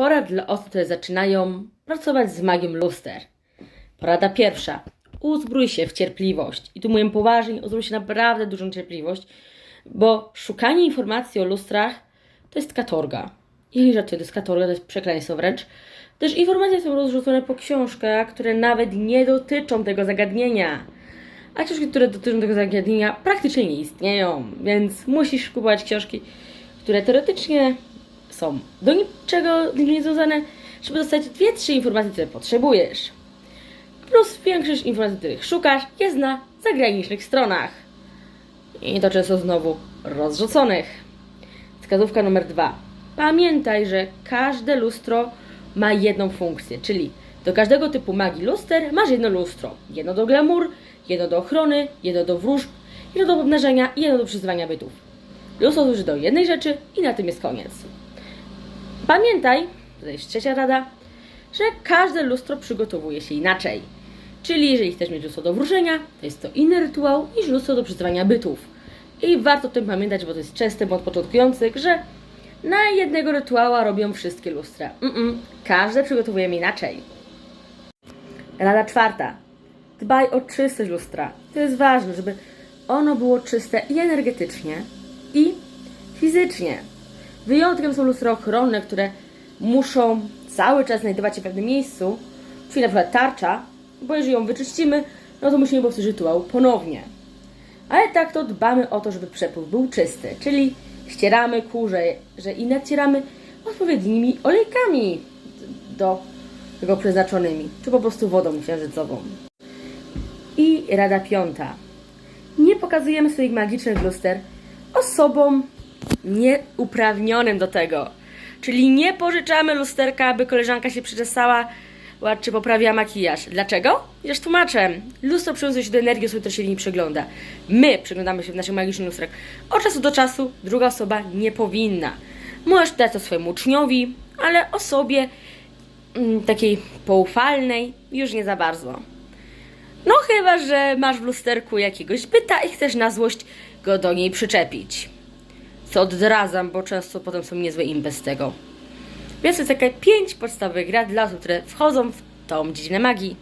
Porad dla osób, które zaczynają pracować z magią luster. Porada pierwsza. Uzbrój się w cierpliwość. I tu mówię poważnie, uzbrój się naprawdę dużą cierpliwość, bo szukanie informacji o lustrach to jest katorga. I nie żartuję, to jest katorga, to jest przekleństwo wręcz. Też informacje są rozrzucone po książkach, które nawet nie dotyczą tego zagadnienia. A książki, które dotyczą tego zagadnienia, praktycznie nie istnieją, więc musisz kupować książki, które teoretycznie są do niczego nie związane, żeby dostać dwie, trzy informacje, które potrzebujesz. Plus większość informacji, których szukasz, jest na zagranicznych stronach. I to często znowu rozrzuconych. Wskazówka numer dwa. Pamiętaj, że każde lustro ma jedną funkcję, czyli do każdego typu magii luster masz jedno lustro. Jedno do glamour, jedno do ochrony, jedno do wróżb, jedno do obnażenia i jedno do przyzywania bytów. Lustro służy do jednej rzeczy i na tym jest koniec. Pamiętaj, to jest trzecia rada, że każde lustro przygotowuje się inaczej. Czyli jeżeli chcesz mieć lustro do wróżenia, to jest to inny rytuał niż lustro do przyzywania bytów. I warto o tym pamiętać, bo to jest częsty błąd początkujących, że na jednego rytuała robią wszystkie lustra. Mm-mm, każde przygotowujemy inaczej. Rada czwarta. Dbaj o czystość lustra. To jest ważne, żeby ono było czyste i energetycznie, i fizycznie. Wyjątkiem są lustra ochronne, które muszą cały czas znajdować się w pewnym miejscu, czyli na przykład tarcza, bo jeżeli ją wyczyścimy, no to musimy powtórzyć rytuał ponownie. Ale tak to dbamy o to, żeby przepływ był czysty, czyli ścieramy kurze, że i nacieramy odpowiednimi olejkami do tego przeznaczonymi, czy po prostu wodą księżycową. I rada piąta. Nie pokazujemy swoich magicznych luster osobom nieuprawnionym do tego. Czyli nie pożyczamy lusterka, aby koleżanka się przyczesała czy poprawia makijaż. Dlaczego? Już tłumaczę. Lustro przywiązuje się do energii osoby, która się w niej. My przeglądamy się w naszych magicznych lustrach. Od czasu do czasu druga osoba nie powinna. Możesz dać to swojemu uczniowi, ale osobie mm, takiej poufalnej już nie za bardzo. No chyba, że masz w lusterku jakiegoś byta i chcesz na złość go do niej przyczepić. Co odradzam, bo często potem są niezłe imby z tego. Więc to jest takie pięć podstawowych rad dla osób, które wchodzą w tą dziedzinę magii.